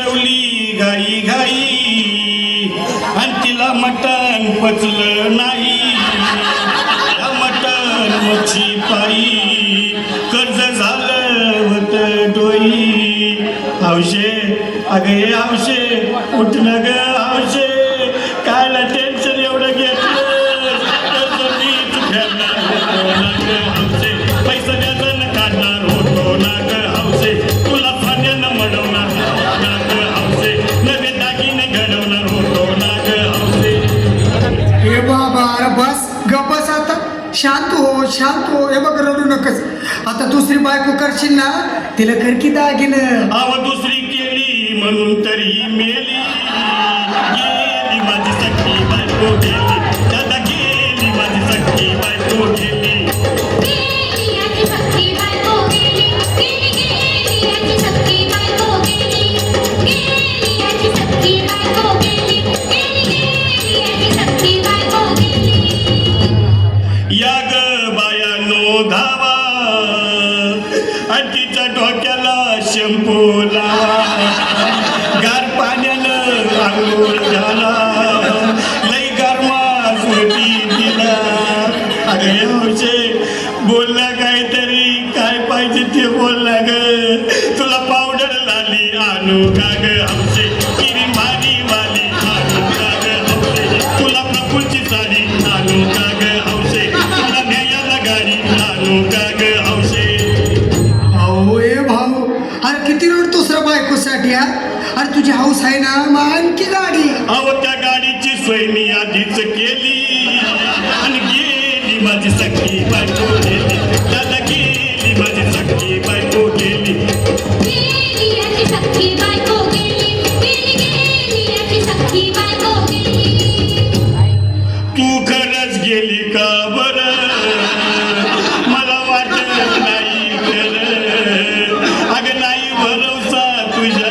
जेवली घाई घाई. आणि तिला मटण पचलं नाही. मटण मच्छी पायी कर्ज झालं होत डोई. आवशे अगे आवशे उठणं ग. अरे बस गप बस आता. शांत हो शांत हो. हे बघ रडू नकस. आता दुसरी बायको करशील ना तिला कर की दागिन? आव दुसरी केली म्हणून तरी मेली. धावा आणि तिच्या डोक्याला शंपू लावा. गार पाण्यानं आंघोळ झाला लई गरमा सुटी दिला अरे हौशे बोलला काहीतरी काय पाहिजे ते बोलला ग. तुला पावडर लाली आणू का ग हौशे तिरोड दुसरा बायकोसाठी हा? अरे तुझी हाऊस आहे ना मग आणखी गाडी. अहो त्या गाडीची सोय मी आधीच केली. आणि गेली माझी सखी बायको गेली. त्याला गेली माझी सखी बायको गेली. गेली बायको गेली. गेली गेली बायको गेली. Cuidado.